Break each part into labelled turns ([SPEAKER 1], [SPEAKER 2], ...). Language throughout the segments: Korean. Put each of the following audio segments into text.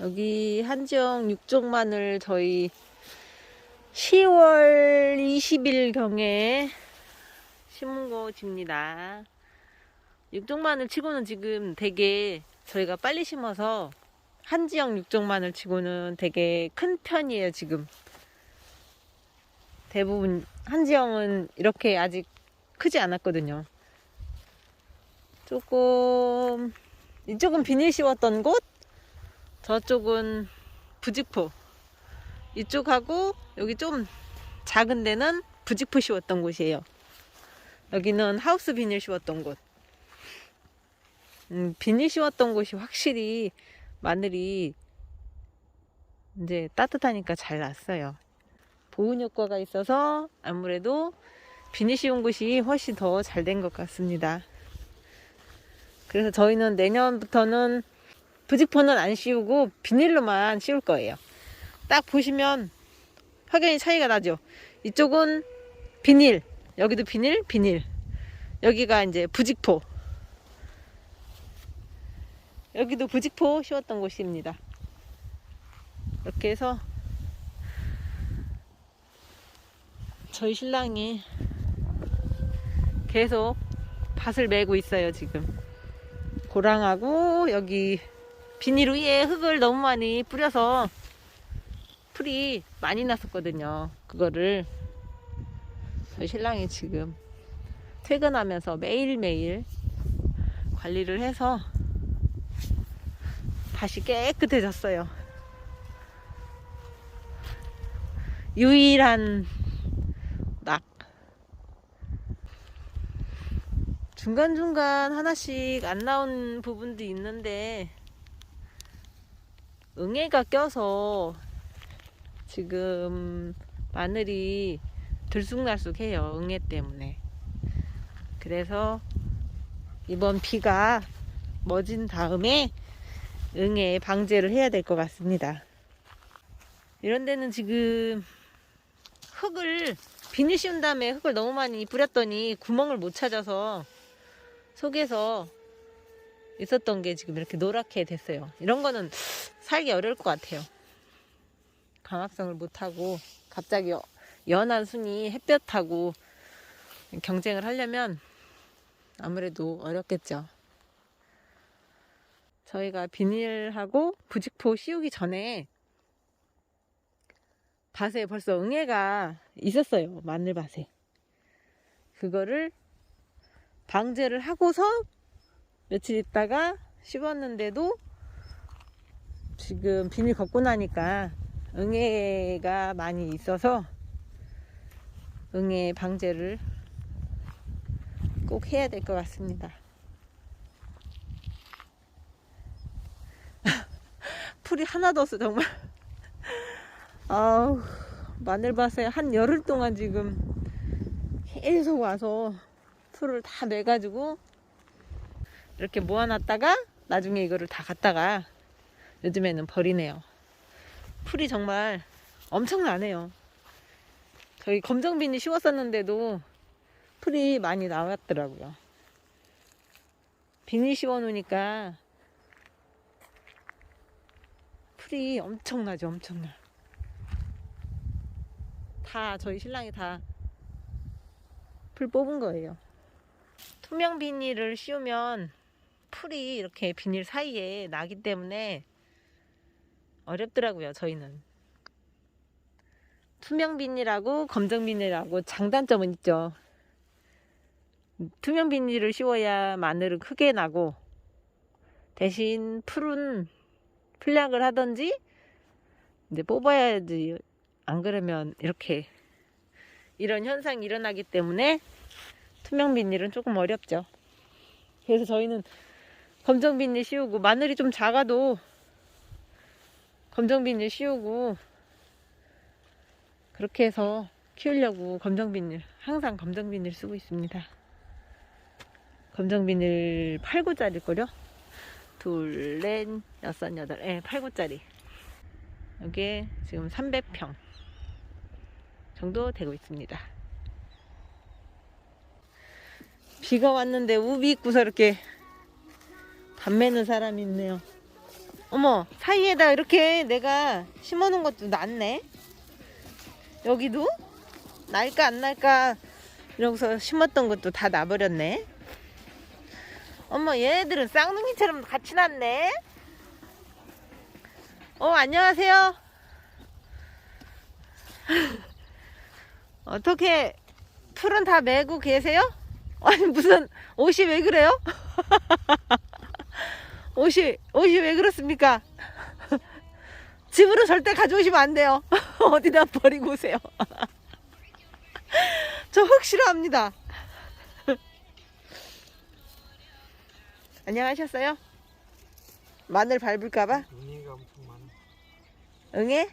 [SPEAKER 1] 여기 한지영 육종 마늘 저희 10월 20일 경에 심은 거 집니다. 육종 마늘 치고는 지금 되게 저희가 빨리 심어서 한지영 육종 마늘 치고는 되게 큰 편이에요, 지금. 대부분 한지영은 이렇게 아직 크지 않았거든요. 조금 이쪽은 비닐 씌웠던 곳, 저쪽은 부직포. 이쪽하고 여기 좀 작은 데는 부직포 씌웠던 곳이에요. 여기는 하우스 비닐 씌웠던 곳. 음, 비닐 씌웠던 곳이 확실히 마늘이 이제 따뜻하니까 잘 났어요. 보온 효과가 있어서 아무래도 비닐 씌운 곳이 훨씬 더 잘 된 것 같습니다. 그래서 저희는 내년부터는 부직포는 안 씌우고 비닐로만 씌울 거예요. 딱 보시면 확연히 차이가 나죠. 이쪽은 비닐, 여기도 비닐, 비닐. 여기가 이제 부직포. 여기도 부직포 씌웠던 곳입니다. 이렇게 해서 저희 신랑이 계속 밭을 메고 있어요, 지금. 고랑하고 여기 비닐 위에 흙을 너무 많이 뿌려서 풀이 많이 났었거든요. 그거를 저희 신랑이 지금 퇴근하면서 매일매일 관리를 해서 다시 깨끗해졌어요. 유일한 낙. 중간중간 하나씩 안 나온 부분도 있는데, 응애가 껴서 지금 마늘이 들쑥날쑥해요. 응애 때문에. 그래서 이번 비가 멎은 다음에 응애 방제를 해야 될 것 같습니다. 이런 데는 지금 흙을 비닐 씌운 다음에 흙을 너무 많이 뿌렸더니 구멍을 못 찾아서 속에서 있었던 게 지금 이렇게 노랗게 됐어요. 이런 거는 살기 어려울 것 같아요. 강합성을 못하고 갑자기 여- 연한 순이 햇볕하고 경쟁을 하려면 아무래도 어렵겠죠. 저희가 비닐하고 부직포 씌우기 전에 밭에 벌써 응애가 있었어요. 마늘밭에. 그거를 방제를 하고서 며칠 있다가 씹었는데도 지금 비닐 걷고 나니까 응애가 많이 있어서 응애 방제를 꼭 해야 될 것 같습니다. 풀이 하나도 없어 정말. 아우 마늘밭에 한 열흘 동안 지금 계속 와서 풀을 다 내가지고 이렇게 모아놨다가 나중에 이거를 다 갖다가 요즘에는 버리네요. 풀이 정말 엄청나네요. 저희 검정빈이 씌웠었는데도 풀이 많이 나왔더라고요. 비닐 씌워 놓으니까 풀이 엄청나죠, 엄청나. 다 저희 신랑이 다 풀 뽑은 거예요. 투명 비닐을 씌우면 풀이 이렇게 비닐 사이에 나기 때문에 어렵더라고요, 저희는. 투명 비닐하고 검정 비닐하고 장단점은 있죠. 투명 비닐을 씌워야 마늘은 크게 나고 대신 풀은 풀약을 하든지 이제 뽑아야지 안 그러면 이렇게 이런 현상이 일어나기 때문에 투명 비닐은 조금 어렵죠. 그래서 저희는 검정 비닐 씌우고 마늘이 좀 작아도 검정 비닐 씌우고 그렇게 해서 키우려고 검정 비닐 항상 검정 비닐 쓰고 있습니다. 검정 비닐 8구짜리 거려? 둘, 넷, 여섯, 여덟, 예, 8구짜리. 여기에 지금 300평 정도 되고 있습니다. 비가 왔는데 우비 입고서 이렇게 담 매는 사람이 있네요. 어머, 사이에다 이렇게 내가 심어 놓은 것도 낫네. 여기도? 날까 안 날까 이러고서 심었던 것도 다 나버렸네. 어머, 얘네들은 쌍둥이처럼 같이 났네. 어, 안녕하세요. 어떻게 풀은 다 메고 계세요? 아니 무슨 옷이 왜 그래요? 옷이 옷이 왜 그렇습니까? 집으로 절대 가져오시면 안 돼요. 어디다 버리고 오세요. 저 흙 싫어합니다. 안녕하셨어요? 마늘 밟을까봐?
[SPEAKER 2] 은혜가 엄청 많아.
[SPEAKER 1] 응애?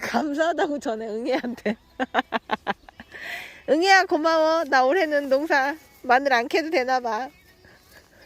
[SPEAKER 1] 감사하다고 전에 응애한테. 응애야 고마워. 나 올해는 농사 마늘 안 캐도 되나 봐.